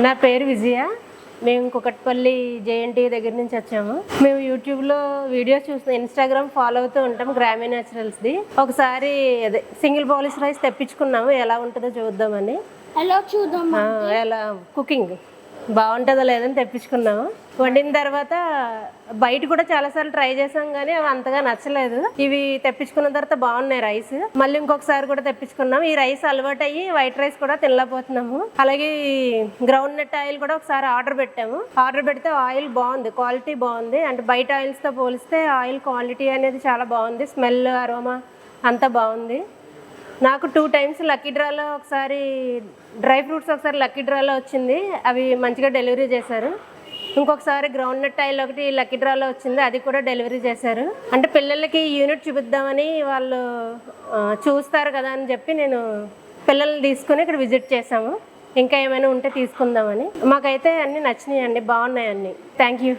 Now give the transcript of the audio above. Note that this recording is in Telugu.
నా పేరు విజయ. మేము కుకట్పల్లి జేఎన్టీ దగ్గర నుంచి వచ్చాము. మేము యూట్యూబ్లో వీడియోస్ చూస్తాం ఇన్స్టాగ్రామ్ ఫాలో అవుతూ ఉంటాం గ్రామీణ న్యాచురల్స్ది ఒకసారి అదే సింగిల్ పాలిష్ రైస్ తెప్పించుకున్నాము ఎలా ఉంటుందో చూద్దామని. ఎలా చూద్దాం ఎలా కుకింగ్. బాగుంటుందో లేదని తెప్పించుకున్నాము. వండిన తర్వాత బయట కూడా చాలాసార్లు ట్రై చేసాం కానీ అవి అంతగా నచ్చలేదు. ఇవి తెప్పించుకున్న తర్వాత బాగున్నాయి రైస్. మళ్ళీ ఇంకొకసారి కూడా తెప్పించుకున్నాం. ఈ రైస్ అలవాటు అయ్యి వైట్ రైస్ కూడా తినలేకపోతున్నాము. అలాగే గ్రౌండ్ నట్ ఆయిల్ కూడా ఒకసారి ఆర్డర్ పెట్టాము. ఆర్డర్ పెడితే ఆయిల్ బాగుంది క్వాలిటీ బాగుంది. అంటే బయట ఆయిల్స్తో పోలిస్తే ఆయిల్ క్వాలిటీ అనేది చాలా బాగుంది. స్మెల్ అరోమా అంతా బాగుంది. నాకు టూ టైమ్స్ లక్కీ డ్రాలో ఒకసారి డ్రై ఫ్రూట్స్ ఒకసారి లక్కీ డ్రాలో వచ్చింది. అవి మంచిగా డెలివరీ చేశారు. ఇంకొకసారి గ్రౌండ్ నట్ ఆయిల్ ఒకటి లక్కీ డ్రాలో వచ్చింది. అది కూడా డెలివరీ చేశారు. అంటే పిల్లలకి యూనిట్ చూపిద్దామని వాళ్ళు చూస్తారు కదా అని చెప్పి నేను పిల్లల్ని తీసుకుని ఇక్కడ విజిట్ చేశాము. ఇంకా ఏమైనా ఉంటే తీసుకుందామని. మాకైతే అన్నీ నచ్చినాయి అండి. బాగున్నాయి అన్నీ. Thank you